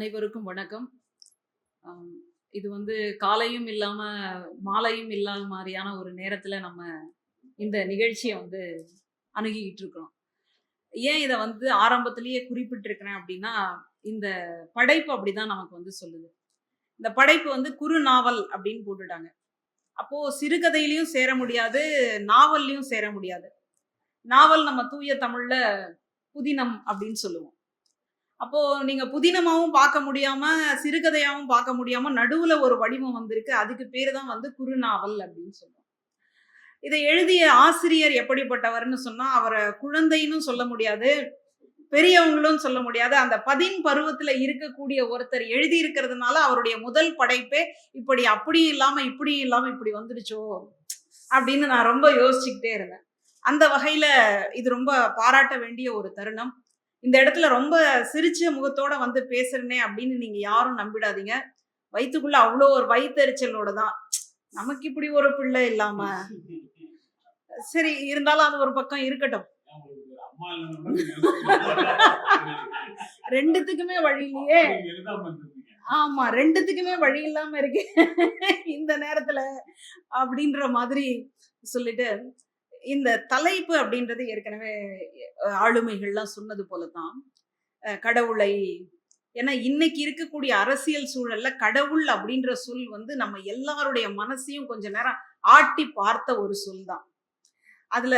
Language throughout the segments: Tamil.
அனைவருக்கும் வணக்கம். இது வந்து காலையும் இல்லாம மாலையும் இல்லாத மாதிரியான ஒரு நேரத்துல நம்ம இந்த நிகழ்ச்சியை வந்து அணுகிக்கிட்டு இருக்கிறோம். ஏன் இதை வந்து ஆரம்பத்திலேயே குறிப்பிட்டிருக்கிறேன் அப்படின்னா இந்த படைப்பு அப்படிதான் நமக்கு வந்து சொல்லுது. இந்த படைப்பு வந்து குறு நாவல் அப்படின்னு போட்டுட்டாங்க. அப்போ சிறுகதையிலையும் சேர முடியாது நாவல்லையும் சேர முடியாது. நாவல் நம்ம தூய தமிழ்ல புதினம் அப்படின்னு சொல்லுவோம். அப்போ நீங்க புதினமாவும் பார்க்க முடியாம சிறுகதையாவும் பார்க்க முடியாம நடுவுல ஒரு வடிவம் வந்திருக்கு. அதுக்கு பேர் தான் வந்து குறுநாவல் அப்படின்னு சொல்லுவோம் இதை எழுதிய ஆசிரியர் எப்படிப்பட்டவர்னு சொன்னா அவரை குழந்தைன்னு சொல்ல முடியாது பெரியவங்களும் சொல்ல முடியாது. அந்த பதின் பருவத்துல இருக்கக்கூடிய ஒருத்தர் எழுதி இருக்கிறதுனால அவருடைய முதல் படைப்பே இப்படி அப்படி இல்லாம இப்படி இல்லாம இப்படி வந்துடுச்சோ அப்படின்னு நான் ரொம்ப யோசிச்சுக்கிட்டே இருந்தேன். அந்த வகையில இது ரொம்ப பாராட்ட வேண்டிய ஒரு தருணம். இந்த இடத்துல ரொம்ப சிரிச்ச முகத்தோட வந்து பேசுறேனே அப்படின்னு நீங்க யாரும் நம்பிடாதீங்க. வயிற்றுக்குள்ள அவ்வளோ ஒரு வயிற்றுச்சலோட தான். நமக்கு இப்படி ஒரு பிள்ளை இல்லாம. சரி இருந்தாலும் அது ஒரு பக்கம் இருக்கட்டும். ரெண்டுத்துக்குமே வழி இல்லையே. ஆமா ரெண்டுத்துக்குமே வழி இல்லாம இருக்கு. இந்த நேரத்துல அப்படின்ற மாதிரி சொல்லிட்டு இந்த தலைப்பு அப்படின்றது ஏற்கனவே ஆளுமைகள்லாம் சொன்னது போலதான். அஹ், கடவுளை ஏன்னா இன்னைக்கு இருக்கக்கூடிய அரசியல் சூழல்ல கடவுள் அப்படின்ற சொல் வந்து நம்ம எல்லாருடைய மனசையும் கொஞ்ச நேரம் ஆட்டி பார்த்த ஒரு சொல் தான் அதுல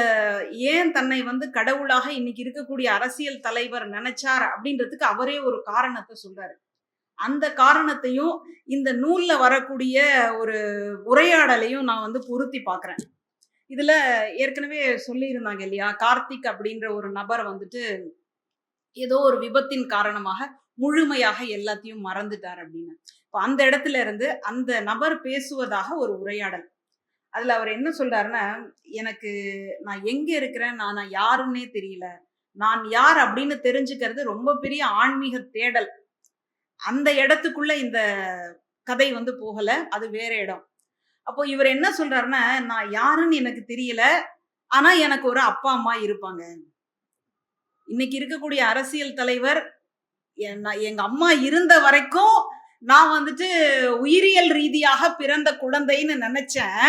ஏன் தன்னை வந்து கடவுளாக இன்னைக்கு இருக்கக்கூடிய அரசியல் தலைவர் நினைச்சார் அப்படின்றதுக்கு அவரே ஒரு காரணத்தை சொல்றாரு. அந்த காரணத்தையும் இந்த நூல்ல வரக்கூடிய ஒரு உரையாடலையும் நான் வந்து பொருத்தி பாக்குறேன் இதுல ஏற்கனவே சொல்லியிருந்தாங்க இல்லையா? கார்த்திக் அப்படின்ற ஒரு நபர் வந்துட்டு ஏதோ ஒரு விபத்தின் காரணமாக முழுமையாக எல்லாத்தையும் மறந்துட்டார் அப்படின்னு. இப்போ அந்த இடத்துல இருந்து அந்த நபர் பேசுவதாக ஒரு உரையாடல். அதுல அவர் என்ன சொல்றாருன்னா எனக்கு நான் எங்க இருக்கிறேன் நான் நான் யாருன்னே தெரியல. நான் யார் அப்படின்னு தெரிஞ்சுக்கிறது ரொம்ப பெரிய ஆன்மீக தேடல். அந்த இடத்துக்குள்ள இந்த கதை வந்து போகல அது வேற இடம். அப்போ இவர் என்ன சொல்றாருன்னா நான் யாருன்னு எனக்கு தெரியல ஆனா எனக்கு ஒரு அப்பா அம்மா இருப்பாங்க. இன்னைக்கு இருக்கக்கூடிய அரசியல் தலைவர் எங்க அம்மா இருந்த வரைக்கும் நான் வந்துட்டு உயிரியல் ரீதியாக பிறந்த குழந்தைன்னு நினைச்சேன்.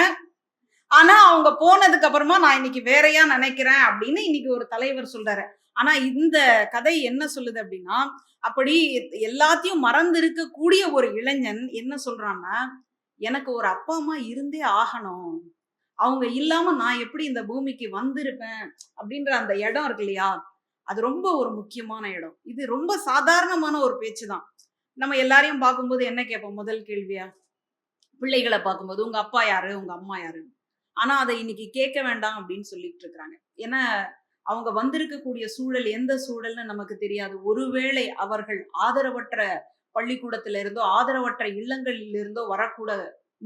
ஆனா அவங்க போனதுக்கு அப்புறமா நான் இன்னைக்கு வேறையா நினைக்கிறேன் அப்படின்னு இன்னைக்கு ஒரு தலைவர் சொல்றாரு. ஆனா இந்த கதை என்ன சொல்லுது அப்படின்னா அப்படி எல்லாத்தையும் மறந்து இருக்கக்கூடிய ஒரு இளைஞன் என்ன சொல்றான்னா எனக்கு ஒரு அப்பா அம்மா இருந்தே ஆகணும். அவங்க இல்லாம நான் எப்படி இந்த பூமிக்கு வந்திருப்பேன் அப்படின்ற அந்த இடம் இருக்கு இல்லையா? அது ரொம்ப ஒரு முக்கியமான இடம். இது ரொம்ப சாதாரணமான ஒரு பேச்சு தான். நம்ம எல்லாரையும் பார்க்கும்போது என்ன கேட்போம்? முதல் கேள்வியா? பிள்ளைகளை பார்க்கும்போது உங்க அப்பா யாரு? உங்க அம்மா யாரு? ஆனா அதை இன்னைக்கு கேட்க வேண்டாம் அப்படின்னு சொல்லிட்டு இருக்கிறாங்க ஏன்னா அவங்க வந்திருக்கக்கூடிய சூழல் எந்த சூழல்னு நமக்கு தெரியாது. ஒருவேளை அவர்கள் ஆதரவற்ற பள்ளிக்கூடத்துல இருந்தோ ஆதரவற்ற இல்லங்களில் இருந்தோ வரக்கூட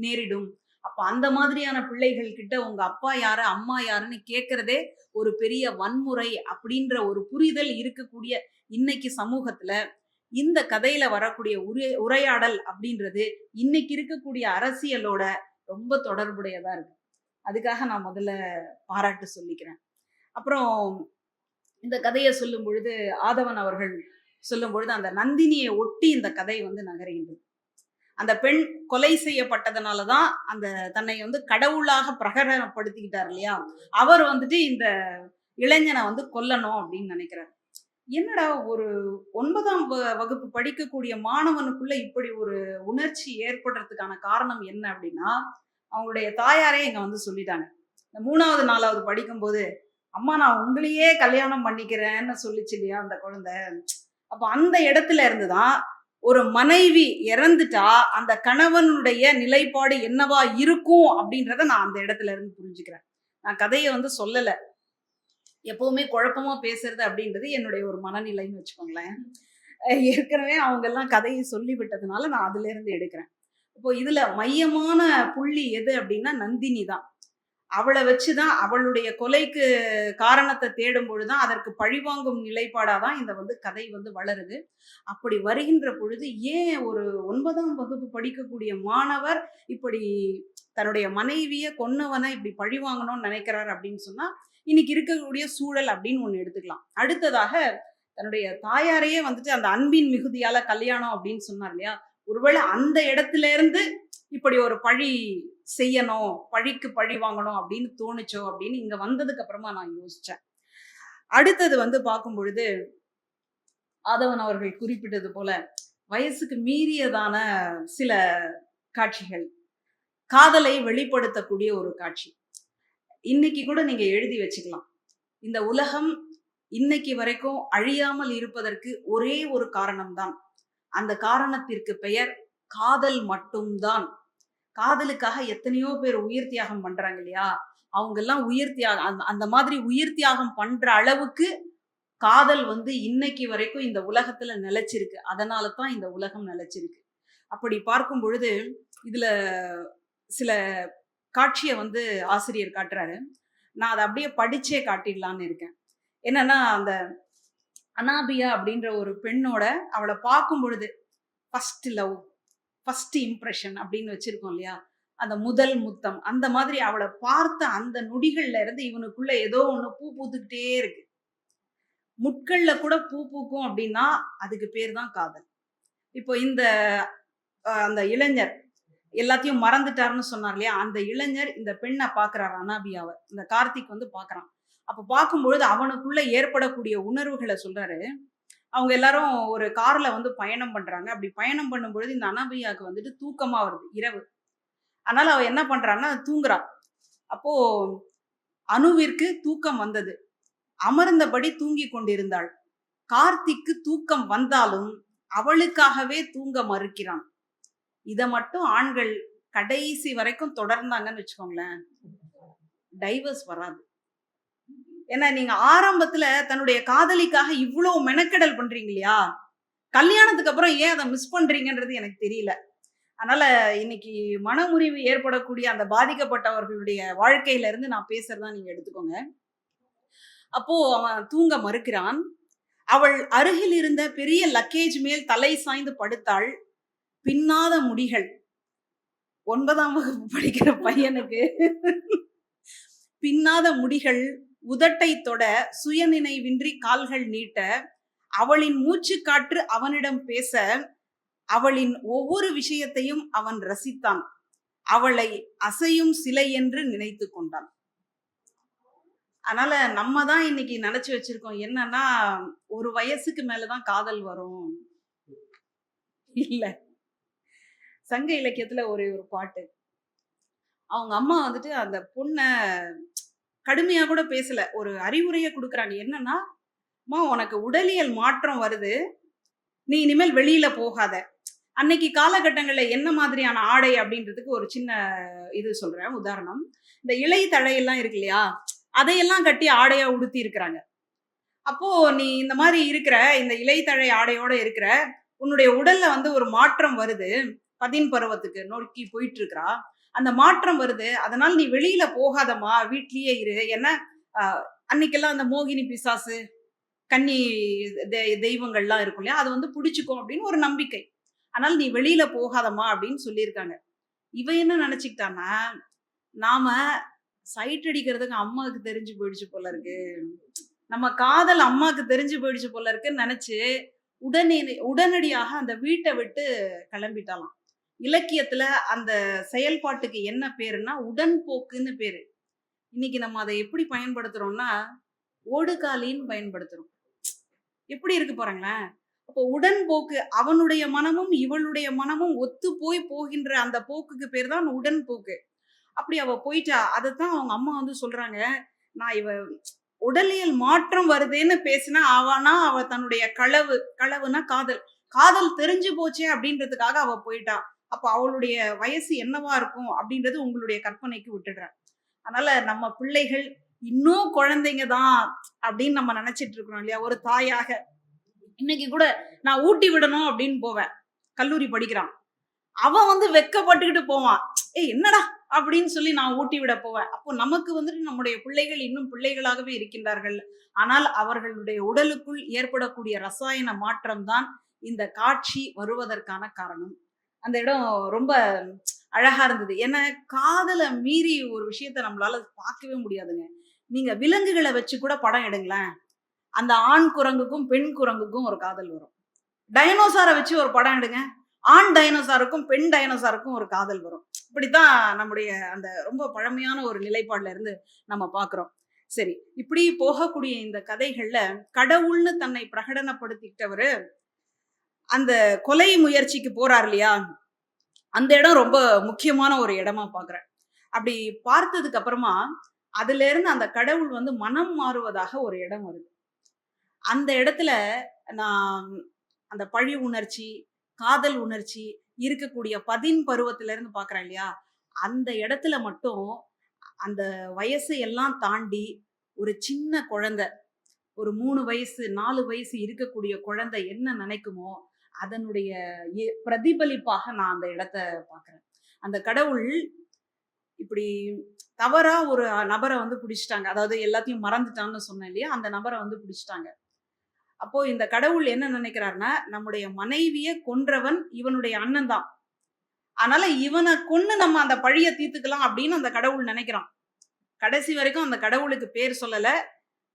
நேரிடும். அப்ப அந்த மாதிரியான பிள்ளைகள் கிட்ட உங்க அப்பா யாரு அம்மா யாருன்னு கேட்கறதே ஒரு பெரிய வன்முறை அப்படின்ற ஒரு புரிதல் இருக்கக்கூடிய இன்னைக்கு சமூகத்துல. இந்த கதையில வரக்கூடிய உரை உரையாடல் அப்படின்றது இன்னைக்கு இருக்கக்கூடிய அரசியலோட ரொம்ப தொடர்புடையதா இருக்கு. அதுக்காக நான் முதல்ல பாராட்டு சொல்லிக்கிறேன். அப்புறம் இந்த கதையை சொல்லும் பொழுது ஆதவன் அவர்கள் சொல்லும் பொழுது அந்த நந்தினியை ஒட்டி இந்த கதை வந்து நகர்கின்றது. அந்த பெண் கொலை செய்யப்பட்டதுனால தான் அந்த தன்னை வந்து கடவுளாக பிரகடனப்படுத்திக்கிட்டார் இல்லையா? அவர் வந்துட்டு இந்த இளைஞனை வந்து கொல்லணும் அப்படின்னு நினைக்கிறார். என்னடா ஒரு ஒன்பதாம் வ- வகுப்பு படிக்கக்கூடிய மாணவனுக்குள்ள இப்படி ஒரு உணர்ச்சி ஏற்படுறதுக்கான காரணம் என்ன அப்படின்னா அவங்களுடைய தாயாரே இங்க வந்து சொல்லிட்டாங்க. இந்த மூணாவது நாலாவது படிக்கும்போது அம்மா நான் உங்களையே கல்யாணம் பண்ணிக்கிறேன்னு சொல்லிச்சு இல்லையா அந்த குழந்தை? அப்போ அந்த இடத்துல இருந்து தான் ஒரு மனைவி இறந்துட்டா அந்த கணவனுடைய நிலைப்பாடு என்னவா இருக்கும் அப்படின்றத நான் அந்த இடத்துல இருந்து புரிஞ்சுக்கிறேன். நான் கதையை வந்து சொல்லலை. எப்பவுமே குழப்பமா பேசுறது அப்படின்றது என்னுடைய ஒரு மனநிலைன்னு வச்சுக்கோங்களேன். ஏற்கனவே அவங்க எல்லாம் கதையை சொல்லி விட்டதுனால நான் அதுல இருந்து எடுக்கிறேன். இப்போ இதுல மையமான புள்ளி எது அப்படின்னா நந்தினி தான். அவளை வச்சுதான் அவளுடைய கொலைக்கு காரணத்தை தேடும் பொழுதுதான் அதற்கு பழிவாங்கும் நிலைப்பாடாதான் இந்த வந்து கதை வந்து வளருது. அப்படி வருகின்ற பொழுது ஏன் ஒரு ஒன்பதாம் வகுப்பு படிக்கக்கூடிய மாணவர் இப்படி தன்னுடைய மனைவியை கொன்னவனை இப்படி பழி வாங்கணும்னு நினைக்கிறார் அப்படின்னு சொன்னா இன்னைக்கு இருக்கக்கூடிய சூழல் அப்படின்னு ஒன்று எடுத்துக்கலாம். அடுத்ததாக தன்னுடைய தாயாரையே வந்துட்டு அந்த அன்பின் மிகுதியால கல்யாணம் அப்படின்னு சொன்னார் இல்லையா? ஒருவேளை அந்த இடத்துல இருந்து இப்படி ஒரு பழி செய்யணும் பழிக்கு பழி வாங்கணும் அப்படின்னு தோணுச்சோ அப்படின்னு இங்க வந்ததுக்கு அப்புறமா நான் யோசிச்சேன். அடுத்தது வந்து பார்க்கும் பொழுது ஆதவன் அவர்கள் குறிப்பிட்டது போல வயசுக்கு மீறியதான சில காட்சிகள். காதலை வெளிப்படுத்தக்கூடிய ஒரு காட்சி. இன்னைக்கு கூட நீங்க எழுதி வச்சுக்கலாம். இந்த உலகம் இன்னைக்கு வரைக்கும் அழியாமல் இருப்பதற்கு ஒரே ஒரு காரணம்தான். அந்த காரணத்திற்கு பெயர் காதல் மட்டும்தான். காதலுக்காக எத்தனையோ பேர் உயிர் தியாகம் பண்றாங்க இல்லையா? அவங்க எல்லாம் உயிர் தியாகம் அந்த- அந்த மாதிரி உயிர் தியாகம் பண்ற அளவுக்கு காதல் வந்து இன்னைக்கு வரைக்கும் இந்த உலகத்துல நிலைச்சிருக்கு. அதனால தான் இந்த உலகம் நிலைச்சிருக்கு. அப்படி பார்க்கும் பொழுது இதுல சில காட்சியை வந்து ஆசிரியர் காட்டுறாரு. நான் அதை அப்படியே படிச்சே காட்டிடலான்னு இருக்கேன். என்னன்னா அந்த அனாபியா அப்படின்ற ஒரு பெண்ணோட அவளை பார்க்கும் பொழுது ஃபர்ஸ்ட் லவ் ஃபஸ்ட் இம்ப்ரெஷன் அப்படின்னு வச்சிருக்கோம் இல்லையா? அந்த முதல் முத்தம். அந்த மாதிரி அவளை பார்த்த அந்த நொடிகள்ல இருந்து இவனுக்குள்ள ஏதோ ஒண்ணு பூ பூத்துக்கிட்டே இருக்கு. முட்கள்ல கூட பூ பூக்கும் அப்படின்னா அதுக்கு பேர் தான் காதல். இப்போ இந்த அந்த இளைஞர் எல்லாத்தையும் மறந்துட்டாருன்னு சொன்னார் இல்லையா? அந்த இளைஞர் இந்த பெண்ணை பார்க்கறாரு அனாபியாவை. இந்த கார்த்திக் வந்து பார்க்குறான். அப்ப பார்க்கும்பொழுது அவனுக்குள்ள ஏற்படக்கூடிய உணர்வுகளை சொல்றாரு. அவங்க எல்லாரும் ஒரு கார்ல வந்து பயணம் பண்றாங்க. அப்படி பயணம் பண்ணும்பொழுது இந்த அனாபியாவுக்கு வந்துட்டு தூக்கமா வருது இரவு. அதனால அவ என்ன பண்றான்னா தூங்குறா. அப்போ அணுவிற்கு தூக்கம் வந்தது. அமர்ந்தபடி தூங்கி கொண்டிருந்தாள். கார்த்திக்கு தூக்கம் வந்தாலும் அவளுக்காகவே தூங்க மறுக்கிறான். இதை மட்டும் ஆண்கள் கடைசி வரைக்கும் தொடர்ந்தாங்கன்னு வச்சுக்கோங்களேன். டைவர்ஸ் வராது. ஏன்னா நீங்க ஆரம்பத்துல தன்னுடைய காதலிக்காக இவ்வளவு மெனக்கெடல் பண்றீங்க இல்லையா? கல்யாணத்துக்கு அப்புறம் ஏன் அதை மிஸ் பண்றீங்கன்றது எனக்கு தெரியல. அதனால இன்னைக்கு மனமுறிவு ஏற்படக்கூடிய அந்த பாதிக்கப்பட்டவர்களுடைய வாழ்க்கையில இருந்து நான் பேசுறதா நீங்க எடுத்துக்கோங்க. அப்போ அவன் தூங்க மறுக்கிறான். அவள் அருகில் இருந்த பெரிய லக்கேஜ் மேல் தலை சாய்ந்து படுத்தாள். பின்னாத முடிகள். ஒன்பதாம் வகுப்பு படிக்கிற பையனுக்கு. பின்னாத முடிகள் உதட்டை தொட சுயநினைவின்றி கால்கள் நீட்ட அவளின் மூச்சு காற்று அவனிடம் பேச அவளின் ஒவ்வொரு விஷயத்தையும் அவன் ரசித்தான். அவளை அசையும் சிலை என்று நினைத்து கொண்டான். அதனால நம்ம தான் இன்னைக்கு நினைச்சு வச்சிருக்கோம். என்னன்னா ஒரு வயசுக்கு மேலதான் காதல் வரும். இல்ல. சங்க இலக்கியத்துல ஒரே ஒரு பாட்டு. அவங்க அம்மா வந்துட்டு அந்த பொண்ணை கடுமையா கூட பேசல. ஒரு அறிவுரையை கொடுக்குறாங்க. என்னன்னா அம்மா உனக்கு உடலியல் மாற்றம் வருது. நீ இனிமேல் வெளியில போகாத. அன்னைக்கு காலகட்டங்கள்ல என்ன மாதிரியான ஆடை? அப்படின்றதுக்கு ஒரு சின்ன இது சொல்றேன். உதாரணம் இந்த இலை தழையெல்லாம் இருக்கு இல்லையா? அதையெல்லாம் கட்டி ஆடையா உடுத்தி இருக்கிறாங்க. அப்போ நீ இந்த மாதிரி இருக்கிற இந்த இலைத்தழை ஆடையோட இருக்கிற உன்னுடைய உடல்ல வந்து ஒரு மாற்றம் வருது. பதின் பருவத்துக்கு நோக்கி போயிட்டு இருக்கிறா. அந்த மாற்றம் வருது. அதனால நீ வெளியில போகாதம்மா. வீட்லயே இரு. ஏன்னா ஆஹ், அன்னைக்கெல்லாம் அந்த மோகினி பிசாசு கன்னி தெ- தெய்வங்கள்லாம் இருக்கும் இல்லையா? அது வந்து பிடிச்சிக்கும் அப்படின்னு ஒரு நம்பிக்கை. ஆனால் நீ வெளியில போகாதம்மா அப்படின்னு சொல்லியிருக்காங்க. இவ என்ன நினைச்சுக்கிட்டான்னா நாம சைட் அடிக்கிறதுக்கு அம்மாவுக்கு தெரிஞ்சு போயிடுச்சு போல இருக்கு. நம்ம காதல் அம்மாவுக்கு தெரிஞ்சு போயிடுச்சு போல இருக்குன்னு நினைச்சு உடனே உடனடியாக அந்த வீட்டை விட்டு கிளம்பிட்டாலாம். இலக்கியத்துல அந்த செயல்பாட்டுக்கு என்ன பேருன்னா உடன்போக்குன்னு பேரு. இன்னைக்கு நம்ம அதை எப்படி பயன்படுத்துறோம்னா ஓடுகாலின்னு பயன்படுத்துறோம். எப்படி இருக்கு பாருங்களேன். அப்போ உடன்போக்கு அவனுடைய மனமும் இவளுடைய மனமும் ஒத்து போய் போகின்ற அந்த போக்குக்கு பேர் தான் உடன்போக்கு. அப்படி அவ போயிட்டா அதைத்தான் அவங்க அம்மா வந்து சொல்றாங்க நான் இவ உடலியல் மாற்றம் வருதுன்னு பேசினா அவனா அவ தன்னுடைய களவு களவுனா காதல். காதல் தெரிஞ்சு போச்சே அப்படின்றதுக்காக அவ போயிட்டா. அப்போ அவளுடைய வயசு என்னவா இருக்கும் அப்படின்றது உங்களுடைய கற்பனைக்கு விட்டுடுறேன். அதனால நம்ம பிள்ளைகள் இன்னும் குழந்தைங்க தான் அப்படின்னு நம்ம நினைச்சிட்டு இருக்கிறோம் இல்லையா? ஒரு தாயாக. இன்னைக்கு கூட நான் ஊட்டி விடணும் அப்படின்னு போவேன். கல்லூரி படிக்கிறான். அவன் வந்து வெக்கப்பட்டுக்கிட்டு போவான். ஏய் என்னடா? அப்படின்னு சொல்லி நான் ஊட்டி விட போவேன். அப்போ நமக்கு வந்துட்டு நம்முடைய பிள்ளைகள் இன்னும் பிள்ளைகளாகவே இருக்கின்றார்கள். ஆனால் அவர்களுடைய உடலுக்குள் ஏற்படக்கூடிய ரசாயன மாற்றம் தான் இந்த காட்சி வருவதற்கான காரணம். அந்த இடம் ரொம்ப அழகா இருந்தது. ஏன்னா காதலை மீறி ஒரு விஷயத்த நம்மளால பார்க்கவே முடியாதுங்க. நீங்க விலங்குகளை வச்சு கூட படம் எடுங்களேன். அந்த ஆண் குரங்குக்கும் பெண் குரங்குக்கும் ஒரு காதல் வரும். டைனோசாரை வச்சு ஒரு படம் எடுங்க. ஆண் டைனோசாருக்கும் பெண் டைனோசாருக்கும் ஒரு காதல் வரும். இப்படித்தான் நம்முடைய அந்த ரொம்ப பழமையான ஒரு நிலைப்பாடுல இருந்து நம்ம பார்க்குறோம். சரி இப்படி போகக்கூடிய இந்த கதைகள்ல கடவுள்னு தன்னை பிரகடனப்படுத்திக்கிட்டவரு அந்த கொலை முயற்சிக்கு போறார் இல்லையா? அந்த இடம் ரொம்ப முக்கியமான ஒரு இடமா பாக்குறேன். அப்படி பார்த்ததுக்கு அப்புறமா அதுல இருந்து அந்த கடவுள் வந்து மனம் மாறுவதாக ஒரு இடம் வருது. அந்த இடத்துல நான் அந்த பழி உணர்ச்சி காதல் உணர்ச்சி இருக்கக்கூடிய பதின் பருவத்துல இருந்து பாக்குறேன் இல்லையா? அந்த இடத்துல மட்டும் அந்த வயசு எல்லாம் தாண்டி ஒரு சின்ன குழந்தை ஒரு மூணு வயசு நாலு வயசு இருக்கக்கூடிய குழந்தை என்ன நினைக்குமோ அதனுடைய பிரதிபலிப்பாக நான் அந்த இடத்த பார்க்குறேன். அந்த கடவுள் இப்படி தவறா ஒரு நபரை வந்து பிடிச்சிட்டாங்க. அதாவது எல்லாத்தையும் மறந்துட்டான்னு சொன்னேன் இல்லையா? அந்த நபரை வந்து பிடிச்சிட்டாங்க. அப்போ இந்த கடவுள் என்ன நினைக்கிறாருன்னா நம்முடைய மனைவியை கொன்றவன் இவனுடைய அண்ணன் தான். அதனால இவனை கொன்னு நம்ம அந்த பழிய தீர்த்துக்கலாம் அப்படின்னு அந்த கடவுள் நினைக்கிறான். கடைசி வரைக்கும் அந்த கடவுளுக்கு பேர் சொல்லல.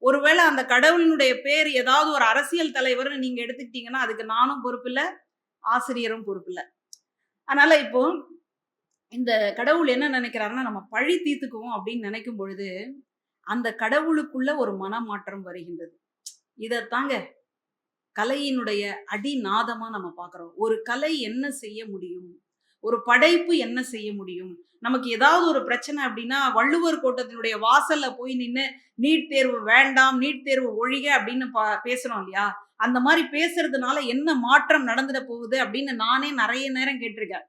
ஒருவேளை அந்த கடவுளினுடைய பேர் ஏதாவது ஒரு அரசியல் தலைவர்னு நீங்க எடுத்துக்கிட்டீங்கன்னா அதுக்கு நானும் பொறுப்பில்ல ஆசிரியரும் பொறுப்பில்ல. அதனால இப்போ இந்த கடவுள் என்ன நினைக்கிறாருன்னா நம்ம பழி தீர்த்துக்குவோம் அப்படின்னு நினைக்கும் பொழுது அந்த கடவுளுக்குள்ள ஒரு மனமாற்றம் வருகின்றது. தாங்க கலையினுடைய அடிநாதமா நம்ம பார்க்குறோம். ஒரு கலை என்ன செய்ய முடியும்? ஒரு படைப்பு என்ன செய்ய முடியும்? நமக்கு ஏதாவது ஒரு பிரச்சனை அப்படின்னா வள்ளுவர் கோட்டத்தினுடைய வாசல்ல போய் நின்று நீட் தேர்வு வேண்டாம் நீட் தேர்வு ஒழிக அப்படின்னு பா- பேசுறோம் இல்லையா? அந்த மாதிரி பேசுறதுனால என்ன மாற்றம் நடந்துட போகுது அப்படின்னு நானே நிறைய நேரம் கேட்டிருக்கேன்.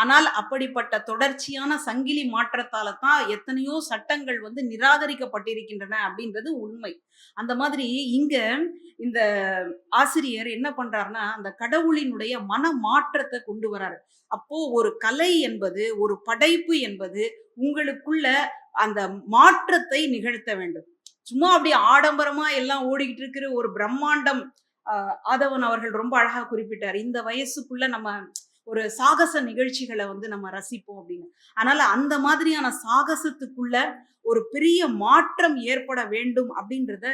ஆனால் அப்படிப்பட்ட தொடர்ச்சியான சங்கிலி மாற்றத்தால தான் எத்தனையோ சட்டங்கள் வந்து நிராகரிக்கப்பட்டிருக்கின்றன அப்படின்றது உண்மை. அந்த மாதிரி இங்க இந்த ஆசிரியர் என்ன பண்றாருன்னா அந்த கடவுளினுடைய மன மாற்றத்தை கொண்டு வராரு. அப்போ ஒரு கலை என்பது ஒரு படைப்பு என்பது உங்களுக்குள்ள அந்த மாற்றத்தை நிகழ்த்த வேண்டும். சும்மா அப்படி ஆடம்பரமா எல்லாம் ஓடிக்கிட்டு இருக்கிற ஒரு பிரம்மாண்டம் ஆதவன் அவர்கள் ரொம்ப அழகா குறிப்பிட்டார். இந்த வயசுக்குள்ள நம்ம ஒரு சாகச நிகழ்ச்சிகளை வந்து நம்ம ரசிப்போம் அப்படின்னு. அதனால அந்த மாதிரியான சாகசத்துக்குள்ள ஒரு பெரிய மாற்றம் ஏற்பட வேண்டும் அப்படின்றத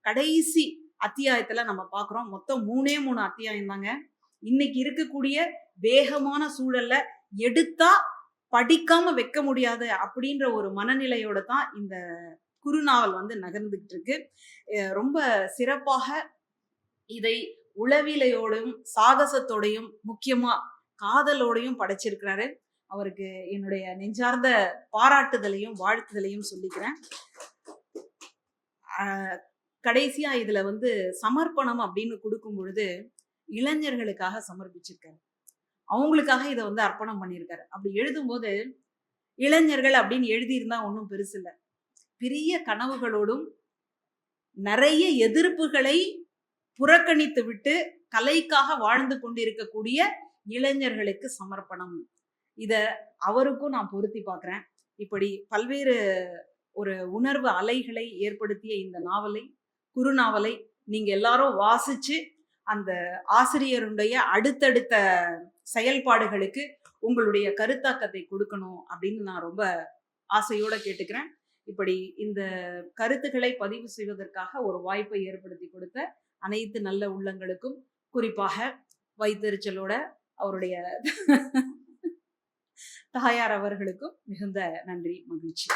கடைசி அத்தியாயத்துல நம்ம பார்க்குறோம் மொத்தம் மூணே மூணு அத்தியாயம் தாங்க. இன்னைக்கு இருக்கக்கூடிய வேகமான சூழல்ல எடுத்தா படிக்காம வைக்க முடியாது அப்படின்ற ஒரு மனநிலையோட தான் இந்த குறுநாவல் வந்து நகர்ந்துகிட்டு இருக்கு. ரொம்ப சிறப்பாக இதை உளவிலையோடும் சாகசத்தோடையும் முக்கியமா காதலோடையும் படைச்சிருக்கிறாரு. அவருக்கு என்னுடைய நெஞ்சார்ந்த பாராட்டுதலையும் வாழ்த்துதலையும் சொல்லிக்கிறேன். ஆஹ் கடைசியா இதுல வந்து சமர்ப்பணம் அப்படின்னு கொடுக்கும் பொழுது இளைஞர்களுக்காக சமர்ப்பிச்சிருக்காரு. அவங்களுக்காக இதை வந்து அர்ப்பணம் பண்ணியிருக்காரு. அப்படி எழுதும்போது இளைஞர்கள் அப்படின்னு எழுதியிருந்தா ஒன்றும் பெருசு இல்லை பெரிய கனவுகளோடும் நிறைய எதிர்ப்புகளை புறக்கணித்து விட்டு கலைக்காக வாழ்ந்து கொண்டிருக்கக்கூடிய இளைஞர்களுக்கு சமர்ப்பணம். இத அவருக்கும் நான் பொருத்தி பார்க்குறேன். இப்படி பல்வேறு ஒரு உணர்வு அலைகளை ஏற்படுத்திய இந்த நாவலை குறுநாவலை நீங்க எல்லாரும் வாசிச்சு அந்த ஆசிரியருடைய அடுத்தடுத்த செயல்பாடுகளுக்கு உங்களுடைய கருத்தாக்கத்தை கொடுக்கணும் அப்படின்னு நான் ரொம்ப ஆசையோட கேட்டுக்கிறேன். இப்படி இந்த கருத்துக்களை பதிவு செய்வதற்காக ஒரு வாய்ப்பை ஏற்படுத்தி கொடுத்த அனைத்து நல்ல உள்ளங்களுக்கும் குறிப்பாக வைத்தறிச்சலோட அவருடைய தாயார் அவர்களுக்கும் மிகுந்த நன்றி மகிழ்ச்சி.